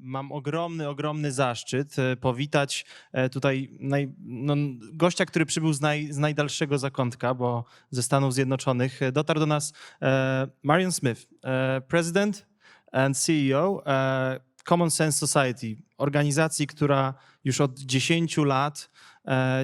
Mam ogromny, ogromny zaszczyt e, powitać e, tutaj naj, no, gościa, który przybył z, naj, z najdalszego zakątka, bo ze Stanów Zjednoczonych. E, Dotarł do nas Marion Smith, President and CEO Common Sense Society, organizacji, która już od 10 lat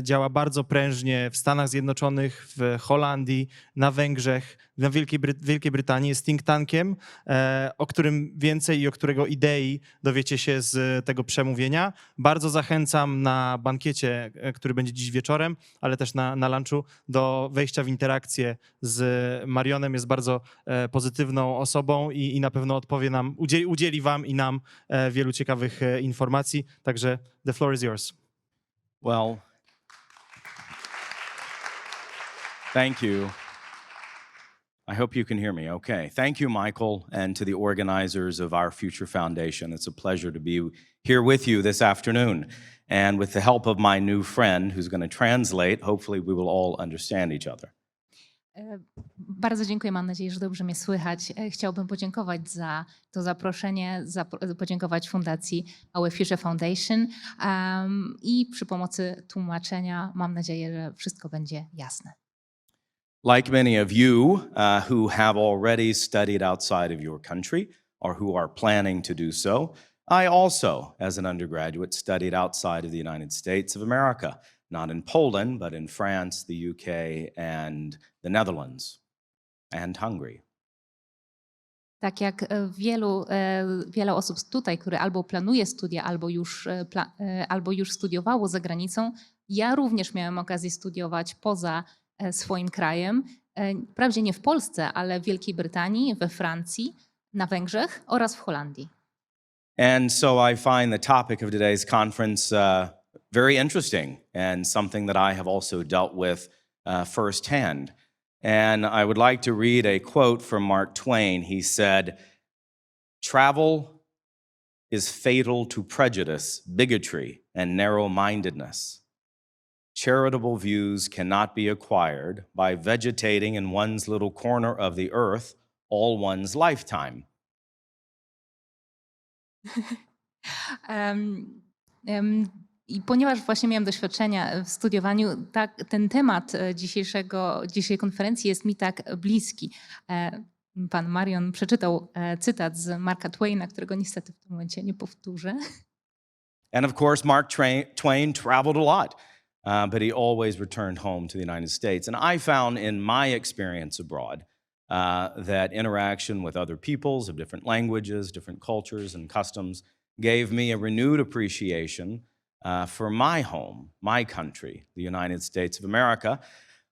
działa bardzo prężnie w Stanach Zjednoczonych, w Holandii, na Węgrzech, na Wielkiej, Bry Wielkiej Brytanii. Jest think tankiem, e, o którym więcej i o którego idei dowiecie się z tego przemówienia. Bardzo zachęcam na bankiecie, e, który będzie dziś wieczorem, ale też na, na lunchu, do wejścia w interakcję z Marionem. Jest bardzo e, pozytywną osobą i, i na pewno odpowie nam, udzieli, udzieli wam i nam e, wielu ciekawych e, informacji. Także the floor is yours. Well, thank you. I hope you can hear me okay. Thank you, Michael, and to the organizers of our Future Foundation. It's a pleasure to be here with you this afternoon. And with the help of my new friend who's going to translate, hopefully we will all understand each other. E, Bardzo dziękuję, mam nadzieję, że dobrze mnie słychać. E, Chciałbym podziękować za to zaproszenie, zapro- podziękować Fundacji Our Future Foundation um, i przy pomocy tłumaczenia mam nadzieję, że wszystko będzie jasne. Like many of you uh, who have already studied outside of your country or who are planning to do so, I also, as an undergraduate, studied outside of the United States of America, not in Poland, but in France, the UK, and the Netherlands, and Hungary. Tak jak wielu, wiele osób tutaj, które albo planuje studia, albo już, albo już studiowało za granicą, ja również miałem okazję studiować poza swoim krajem. Nie w Polsce, ale w Wielkiej Brytanii, we Francji, na Węgrzech oraz w Holandii. And so I find the topic of today's conference uh, very interesting and something that I have also dealt with uh, firsthand. And I would like to read a quote from Mark Twain. He said, Travel is fatal to prejudice, bigotry, and narrow mindedness. Charitable views cannot be acquired by vegetating in one's little corner of the earth all one's lifetime. Em, em, I ponieważ właśnie miałam doświadczenia w studiowaniu, tak, ten temat dzisiejszego, dzisiejszej konferencji jest mi tak bliski. E, Pan Marion przeczytał e, cytat z Marka Twaina, którego niestety w tym momencie nie powtórzę. And of course, Mark Twain traveled a lot, uh, but he always returned home to the United States. And I found in my experience abroad uh, that interaction with other peoples of different languages, different cultures, and customs gave me a renewed appreciation uh, for my home, my country, the United States of America.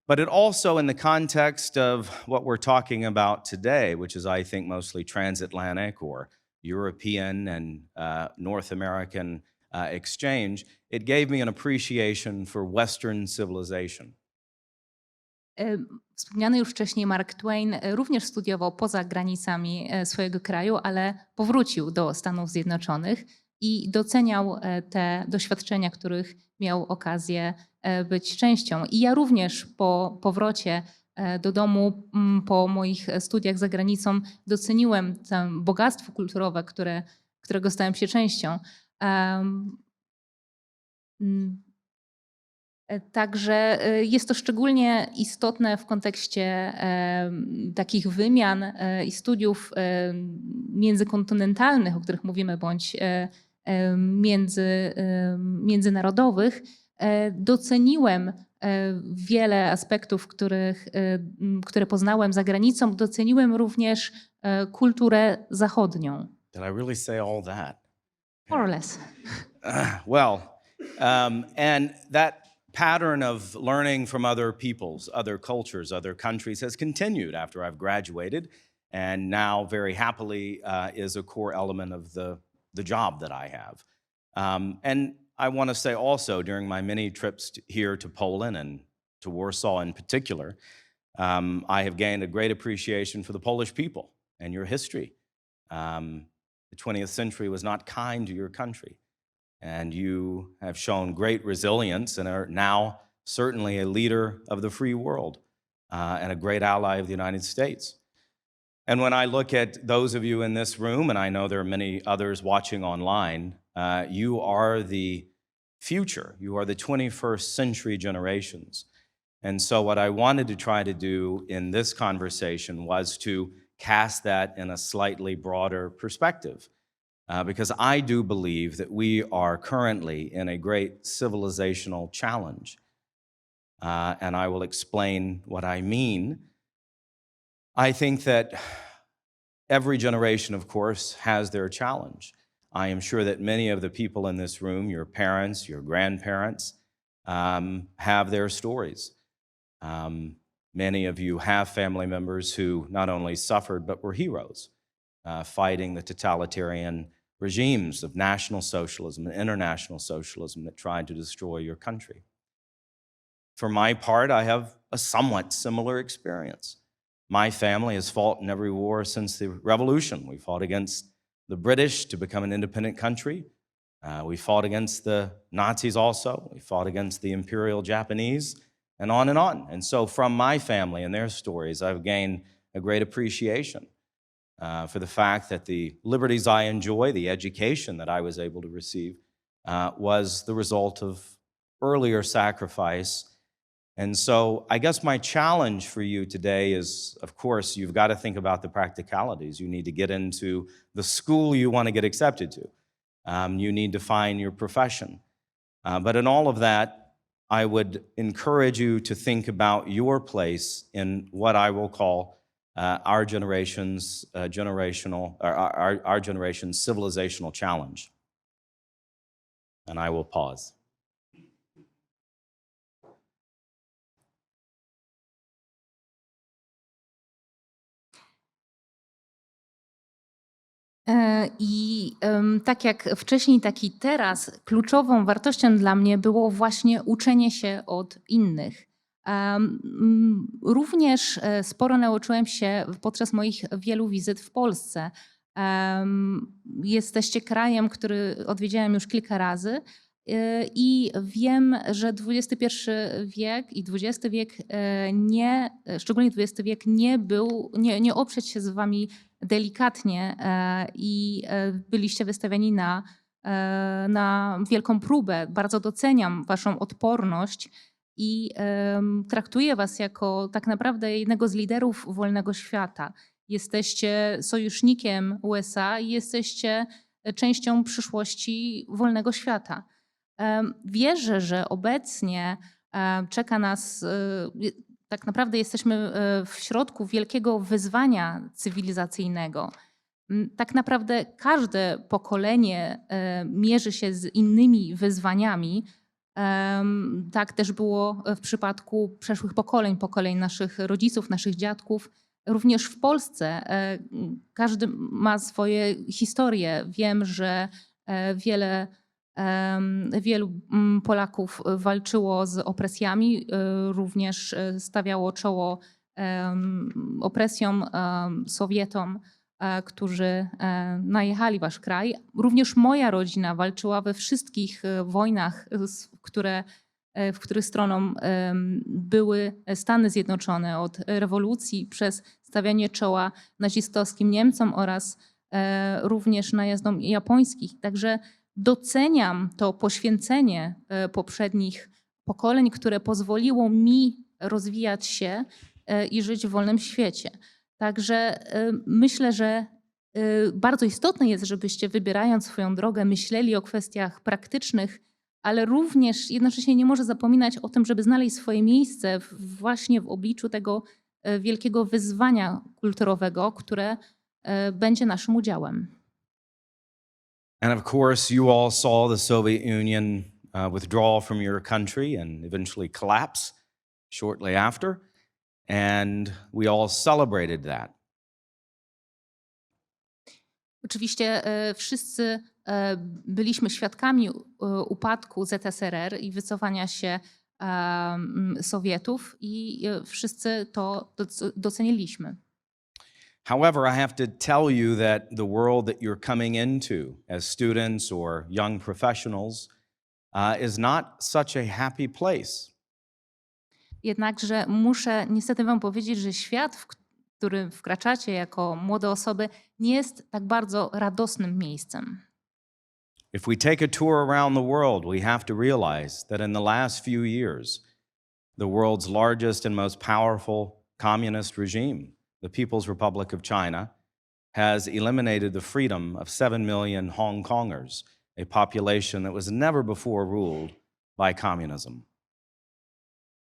But it also, in the context of what we're talking about today, which is, I think, mostly transatlantic or European and uh, North American uh, exchange, it gave me an appreciation for Western civilization. E, Wspomniany już wcześniej Mark Twain e, również studiował poza granicami e, swojego kraju, ale powrócił do Stanów Zjednoczonych i doceniał te doświadczenia, których miał okazję być częścią. I ja również po powrocie do domu, po moich studiach za granicą, doceniłem to bogactwo kulturowe, które, którego stałem się częścią. Mm, E, Także e, jest to szczególnie istotne w kontekście takich wymian e, i studiów międzykontynentalnych, o których mówimy, bądź e, między, międzynarodowych. Doceniłem wiele aspektów, których, które poznałem za granicą. Doceniłem również kulturę zachodnią. Did I really say all that? More or less. well, um, and that pattern of learning from other peoples, other cultures, other countries has continued after I've graduated, and now very happily uh, is a core element of the, the job that I have. Um, and I want to say also, during my many trips to, here to Poland and to Warsaw in particular, um, I have gained a great appreciation for the Polish people and your history. Um, the 20th century was not kind to your country. And you have shown great resilience and are now certainly a leader of the free world uh, and a great ally of the United States. And when I look at those of you in this room, and I know there are many others watching online, uh, you are the future. You are the 21st century generations. And so, what I wanted to try to do in this conversation was to cast that in a slightly broader perspective. Uh, because I do believe that we are currently in a great civilizational challenge. Uh, and I will explain what I mean. I think that every generation, of course, has their challenge. I am sure that many of the people in this room, your parents, your grandparents, um, have their stories. Um, many of you have family members who not only suffered, but were heroes, uh, fighting the totalitarian regimes of National Socialism and international socialism that tried to destroy your country. For my part, I have a somewhat similar experience. My family has fought in every war since the revolution. We fought against the British to become an independent country. Uh, we fought against the Nazis also. We fought against the Imperial Japanese, and on and on. And so, from my family and their stories, I've gained a great appreciation uh, for the fact that the liberties I enjoy, the education that I was able to receive, uh, was the result of earlier sacrifice. And so, I guess my challenge for you today is of course, you've got to think about the practicalities. You need to get into the school you want to get accepted to, um, you need to find your profession. Uh, but in all of that, I would encourage you to think about your place in what I will call uh, our generation's uh, generational, or our, our, our generation's civilizational challenge. And I will pause. I em, tak jak wcześniej, tak i teraz, kluczową wartością dla mnie było właśnie uczenie się od innych. Również e, sporo nauczyłem się podczas moich wielu wizyt w Polsce. Jesteście krajem, który odwiedziłem już kilka razy. e, I wiem, że XXI wiek i XX wiek e, nie, szczególnie XX wiek, nie był, nie, nie oprzeć się z wami delikatnie e, i e, byliście wystawieni na, e, na wielką próbę. Bardzo doceniam Waszą odporność i traktuję Was jako tak naprawdę jednego z liderów wolnego świata. Jesteście sojusznikiem USA i jesteście częścią przyszłości wolnego świata. Wierzę, że obecnie czeka nas tak naprawdę jesteśmy e, w środku wielkiego wyzwania cywilizacyjnego. Tak naprawdę każde pokolenie e, mierzy się z innymi wyzwaniami. Tak też było w przypadku przeszłych pokoleń, pokoleń naszych rodziców, naszych dziadków. Również w Polsce e, każdy ma swoje historie. Wiem, że e, wiele Wielu mm, Polaków walczyło z opresjami, y, również y, stawiało czoło opresjom Sowietom, e, którzy e, najechali wasz kraj. Również moja rodzina walczyła we wszystkich e, wojnach, które, e, w których stroną były Stany Zjednoczone od rewolucji przez stawianie czoła nazistowskim Niemcom oraz e, również najazdom japońskich. Także doceniam to poświęcenie e, poprzednich pokoleń, które pozwoliło mi rozwijać się e, i żyć w wolnym świecie. Także e, myślę, że bardzo istotne jest, żebyście wybierając swoją drogę, myśleli o kwestiach praktycznych, ale również jednocześnie nie może zapominać o tym, żeby znaleźć swoje miejsce właśnie w obliczu tego wielkiego wyzwania kulturowego, które będzie naszym udziałem. And of course, you all saw the Soviet Union uh, withdraw from your country and eventually collapse shortly after. And we all celebrated that. Oczywiście e, wszyscy e, byliśmy świadkami e, upadku ZSRR i wycofania się Sowietów i wszyscy to doc- doceniliśmy. However, I have to tell you that the world that you're coming into as students or young professionals uh, is not such a happy place. Jednakże muszę niestety wam powiedzieć, że świat, w, k- którym wkraczacie jako młode osoby, nie jest tak bardzo radosnym miejscem. If we take a tour around the world, we have to realize that in the last few years, the world's largest and most powerful communist regime, the People's Republic of China, has eliminated the freedom of 7 million Hong Kongers, a population that was never before ruled by communism.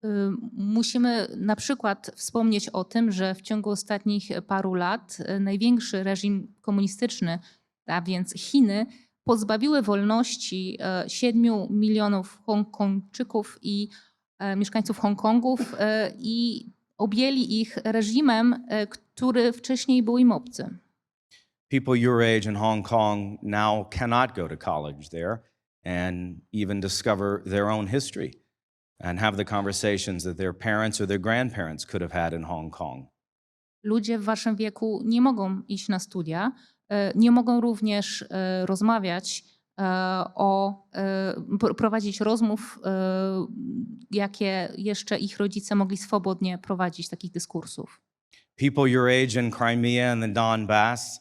Y, Musimy na przykład wspomnieć o tym, że w ciągu ostatnich paru lat y, największy reżim komunistyczny, a więc Chiny, pozbawiły wolności 7 milionów Hongkongczyków i mieszkańców Hongkongów i objęli ich reżimem, e, który wcześniej był im obcy. People your age in Hong Kong now cannot go to college there and even discover their own history and have the conversations that their parents or their grandparents could have had in Hong Kong. Ludzie w waszym wieku nie mogą iść na studia, e, nie mogą również e, rozmawiać o, pr- prowadzić rozmów, jakie jeszcze ich rodzice mogli swobodnie prowadzić, takich dyskursów. People your age in Crimea and the Donbass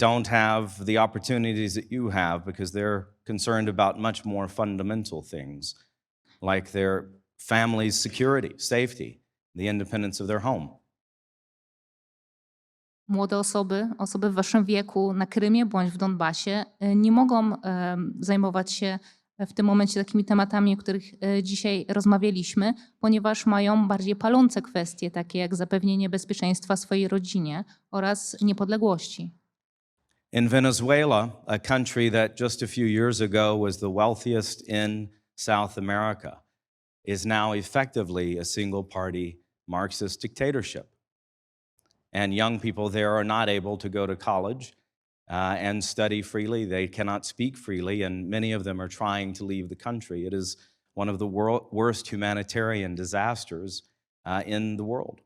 don't have the opportunities that you have because they're concerned about much more fundamental things like their family's security, safety, the independence of their home. Młode osoby, osoby w waszym wieku na Krymie bądź w Donbasie e, nie mogą zajmować się w tym momencie takimi tematami, o których e, dzisiaj rozmawialiśmy, ponieważ mają bardziej palące kwestie, takie jak zapewnienie bezpieczeństwa swojej rodzinie oraz niepodległości. In Venezuela, a country that just a few years ago was the wealthiest in South America, is now effectively a single party Marxist dictatorship. And young people there are not able to go to college uh, and study freely. They cannot speak freely, and many of them are trying to leave the country. It is one of the wor- worst humanitarian disasters uh, in the world.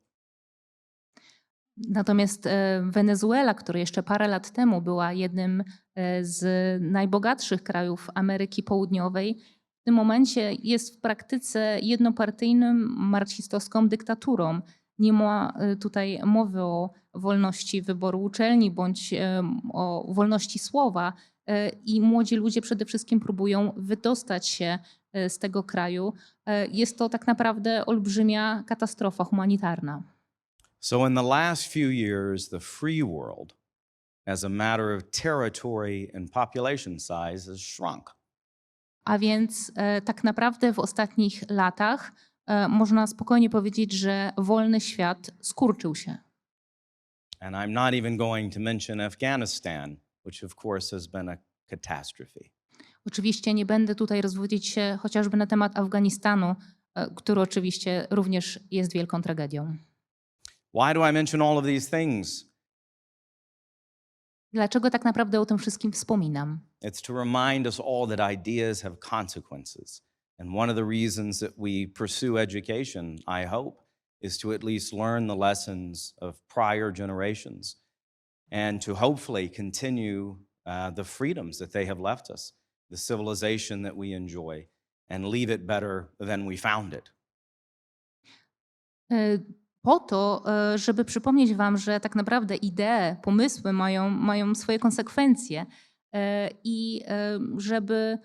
Natomiast e, Wenezuela, która jeszcze parę lat temu była jednym e, z najbogatszych krajów Ameryki Południowej, w tym momencie jest w praktyce jednopartyjnym marksistowską dyktaturą. Nie ma e, tutaj mowy o wolności wyboru uczelni bądź e, o wolności słowa e, i młodzi ludzie przede wszystkim próbują wydostać się z tego kraju. Jest to tak naprawdę olbrzymia katastrofa humanitarna. So, in the last few years, the free world, as a matter of territory and population size, has shrunk. A więc tak naprawdę w ostatnich latach można spokojnie powiedzieć, że wolny świat skurczył się. And I'm not even going to mention Afghanistan, which of course has been a catastrophe. Oczywiście nie będę tutaj rozwodzić się chociażby na temat Afganistanu, e, który oczywiście również jest wielką tragedią. Why do I mention all of these things? Dlaczego tak naprawdę o tym wszystkim wspominam? It's to remind us all that ideas have consequences. And one of the reasons that we pursue education, I hope, is to at least learn the lessons of prior generations and to hopefully continue uh, the freedoms that they have left us, the civilization that we enjoy, and leave it better than we found it. Po to, żeby przypomnieć Wam, że tak naprawdę idee, pomysły mają, mają swoje konsekwencje i żeby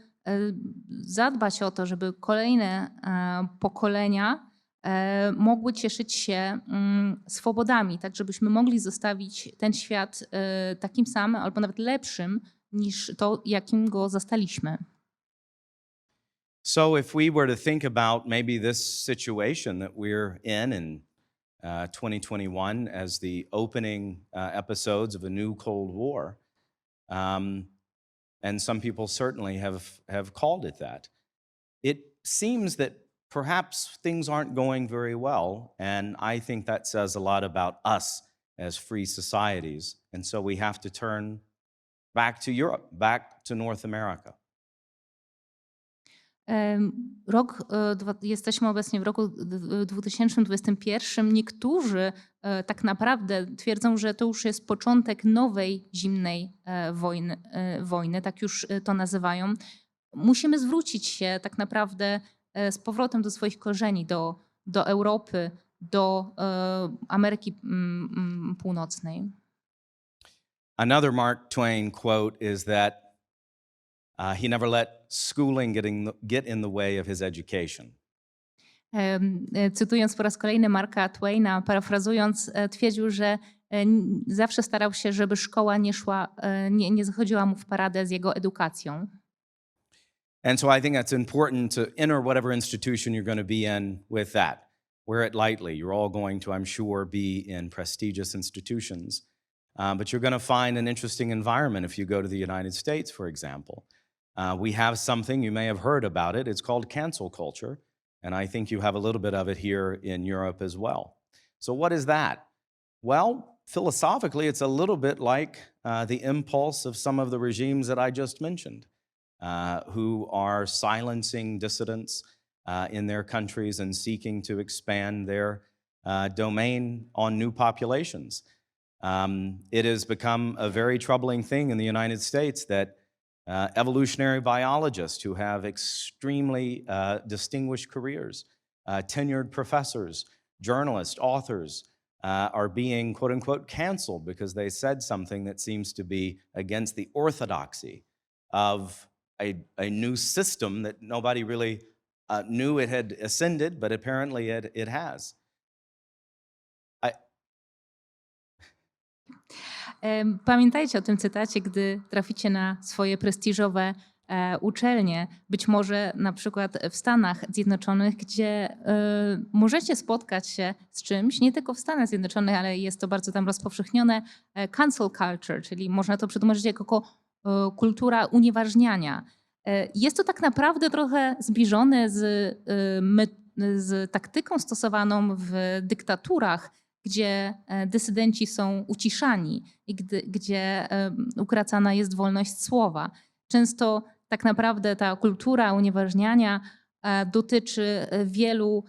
zadbać o to, żeby kolejne e, pokolenia e, mogły cieszyć się mm, swobodami, tak żebyśmy mogli zostawić ten świat e, takim samym albo nawet lepszym niż to, jakim go zastaliśmy. So, if we were to think about maybe this situation that we're in in uh, 2021 as the opening uh, episodes of a new Cold War, um, and some people certainly have, have called it that, it seems that perhaps things aren't going very well. And I think that says a lot about us as free societies. And so we have to turn back to Europe, back to North America. Rok, e, jesteśmy obecnie w roku d- d- 2021. Niektórzy e, tak naprawdę twierdzą, że to już jest początek nowej zimnej e, wojny, wojny, tak już to nazywają. Musimy zwrócić się tak naprawdę z powrotem do swoich korzeni, do, do Europy, do Ameryki Północnej. Another Mark Twain quote is that uh, he never let schooling get in, the, get in the way of his education. Cytując po raz kolejny Marka Twaina, parafrazując, twierdził, że zawsze starał się, żeby szkoła nie szła, nie, nie zachodziła mu w paradę z jego edukacją. And so I think that's important to enter whatever institution you're going to be in with that. Wear it lightly. You're all going to, I'm sure, be in prestigious institutions. Um, but you're going to find an interesting environment if you go to the United States, for example. Uh, we have something, you may have heard about it, it's called cancel culture. And I think you have a little bit of it here in Europe as well. So, what is that? Well, philosophically, it's a little bit like uh, the impulse of some of the regimes that I just mentioned uh, who are silencing dissidents uh, in their countries and seeking to expand their uh, domain on new populations. Um, it has become a very troubling thing in the United States that uh, evolutionary biologists who have extremely uh, distinguished careers, uh, tenured professors, journalists, authors, uh, are being quote unquote canceled because they said something that seems to be against the orthodoxy of a, a new system that nobody really uh, knew it had ascended, but apparently it, it has. Pamiętajcie o tym cytacie, gdy traficie na swoje prestiżowe e, uczelnie, być może na przykład w Stanach Zjednoczonych, gdzie e, możecie spotkać się z czymś, nie tylko w Stanach Zjednoczonych, ale jest to bardzo tam rozpowszechnione, e, cancel culture, czyli można to przetłumaczyć jako ko- kultura unieważniania. Jest to tak naprawdę trochę zbliżone z, z taktyką stosowaną w dyktaturach, gdzie e, dysydenci są uciszani i gdy, gdzie e, ukracana jest wolność słowa. Często tak naprawdę ta kultura unieważniania e, dotyczy wielu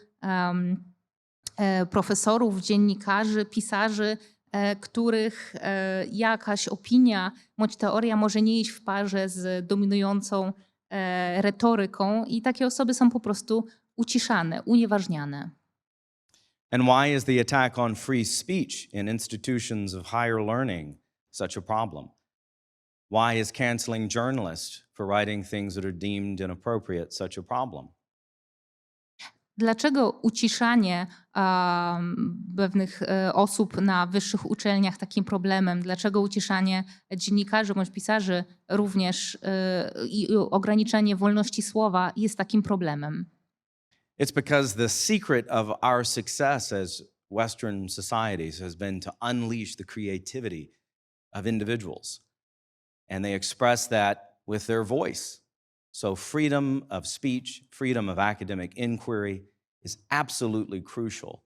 profesorów, dziennikarzy, pisarzy, których jakaś opinia bądź teoria może nie iść w parze z dominującą retoryką i takie osoby są po prostu uciszane, unieważniane. And why is the attack on free speech in institutions of higher learning such a problem? Why is canceling journalists for writing things that are deemed inappropriate such a problem? Dlaczego uciszanie um, pewnych e, osób na wyższych uczelniach takim problemem? Dlaczego uciszanie dziennikarzy bądź pisarzy również e, i ograniczenie wolności słowa jest takim problemem? It's because the secret of our success as Western societies has been to unleash the creativity of individuals. And they express that with their voice. So, freedom of speech, freedom of academic inquiry is absolutely crucial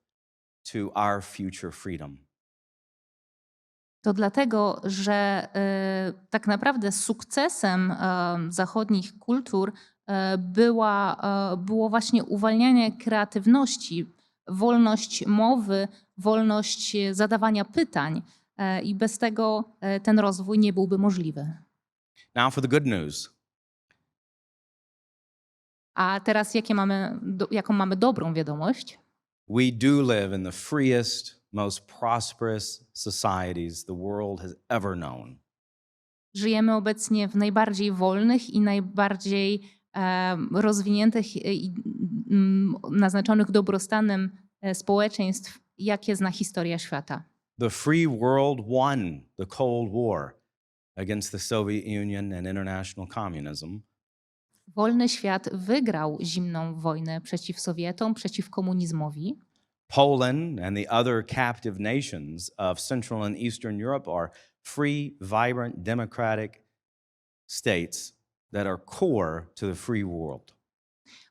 to our future freedom. To dlatego, że e, tak naprawdę sukcesem e, zachodnich kultur była, e, było właśnie uwalnianie kreatywności, wolność mowy, wolność zadawania pytań. E, I bez tego e, ten rozwój nie byłby możliwy. Now, for the good news. A teraz jakie mamy, do, jaką mamy dobrą wiadomość? We do live in the freest, most prosperous societies the world has ever known. Żyjemy obecnie w najbardziej wolnych i najbardziej e, rozwiniętych i mm, naznaczonych dobrostanem e, społeczeństw, jakie zna historia świata. The free world won the Cold War against the Soviet Union and international communism. Wolny świat wygrał zimną wojnę przeciw Sowietom, przeciw komunizmowi. Poland and the other captive nations of Central and Eastern Europe are free, vibrant, democratic states that are core to the free world.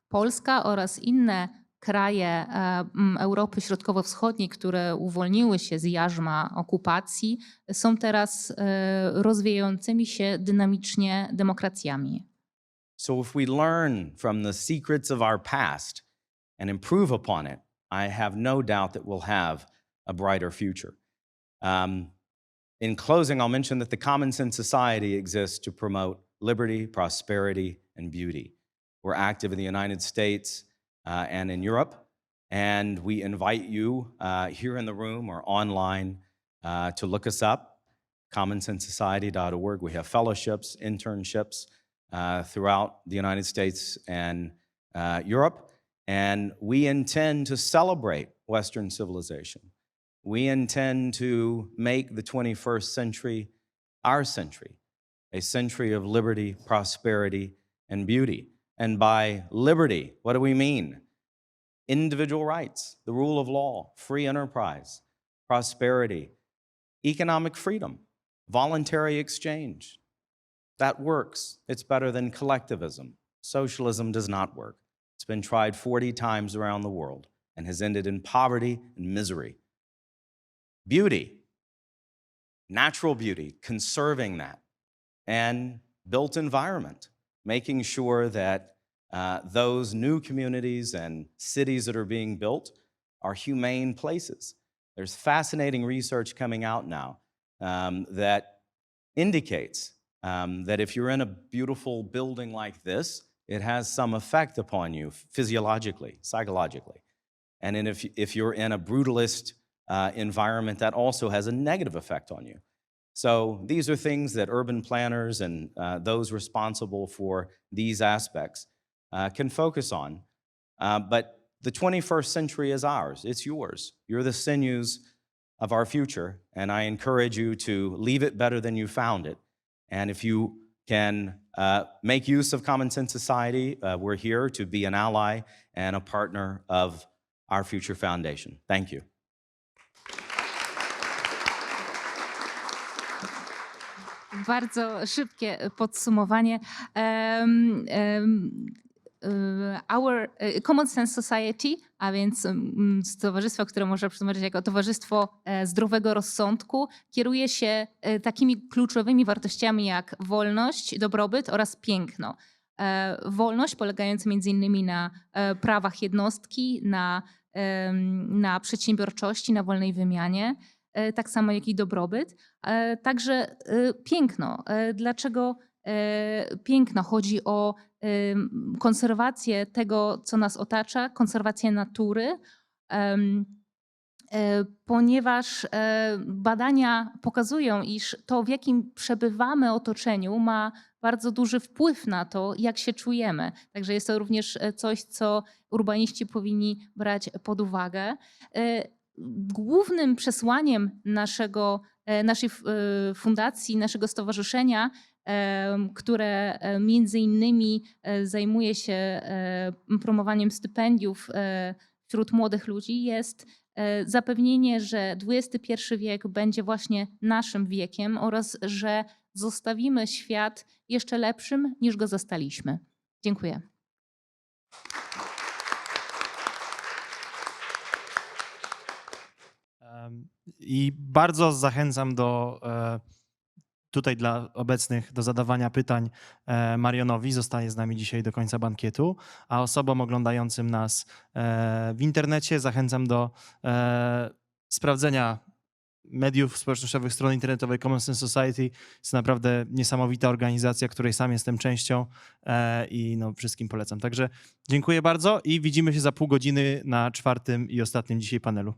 Polska oraz inne kraje e, m, Europy Środkowo-Wschodniej, które uwolniły się z jarzma okupacji, są teraz e, rozwijającymi się dynamicznie demokracjami. So, if we learn from the secrets of our past and improve upon it, I have no doubt that we'll have a brighter future. Um, in closing, I'll mention that the Common Sense Society exists to promote liberty, prosperity, and beauty. We're active in the United States uh, and in Europe. And we invite you uh, here in the room or online uh, to look us up, commonsensesociety.org. We have fellowships, internships uh, throughout the United States and uh, Europe. And we intend to celebrate Western civilization. We intend to make the 21st century our century, a century of liberty, prosperity, and beauty. And by liberty, what do we mean? Individual rights, the rule of law, free enterprise, prosperity, economic freedom, voluntary exchange. That works. It's better than collectivism. Socialism does not work. It's been tried 40 times around the world and has ended in poverty and misery. Beauty, natural beauty, conserving that, and built environment, making sure that uh, those new communities and cities that are being built are humane places. There's fascinating research coming out now um, that indicates um, that if you're in a beautiful building like this, it has some effect upon you physiologically, psychologically. And if, if you're in a brutalist uh, environment, that also has a negative effect on you. So these are things that urban planners and uh, those responsible for these aspects uh, can focus on. Uh, but the 21st century is ours, it's yours. You're the sinews of our future, and I encourage you to leave it better than you found it. And if you can uh, make use of Common Sense Society, uh, we're here to be an ally and a partner of our future foundation. Thank you. Bardzo szybkie podsumowanie. Um, um, our e, Common Sense Society, a więc mm, stowarzystwo, które można przetłumaczyć jako Towarzystwo e, Zdrowego Rozsądku, kieruje się e, takimi kluczowymi wartościami jak wolność, dobrobyt oraz piękno. E, Wolność polegająca między innymi na e, prawach jednostki, na, na przedsiębiorczości, na wolnej wymianie, e, tak samo jak i dobrobyt. E, Także e, piękno. E, Dlaczego e, piękno? Chodzi o konserwację tego, co nas otacza, konserwację natury. e, Ponieważ e, badania pokazują, iż to, w jakim przebywamy otoczeniu, ma bardzo duży wpływ na to, jak się czujemy. Także jest to również e, coś, co urbaniści powinni brać pod uwagę. E, Głównym przesłaniem naszego, e, naszej e, fundacji, naszego stowarzyszenia, em, które e, między innymi e, zajmuje się e, promowaniem stypendiów e, wśród młodych ludzi, jest e, zapewnienie, że XXI wiek będzie właśnie naszym wiekiem oraz że zostawimy świat jeszcze lepszym niż go zastaliśmy. Dziękuję. I bardzo zachęcam do e, tutaj dla obecnych do zadawania pytań e, Marionowi. Zostaje z nami dzisiaj do końca bankietu, a osobom oglądającym nas e, w internecie zachęcam do sprawdzenia mediów społecznościowych, strony internetowej Common Sense Society. Jest naprawdę niesamowita organizacja, której sam jestem częścią i no, wszystkim polecam. Także dziękuję bardzo i widzimy się za pół godziny na czwartym i ostatnim dzisiaj panelu.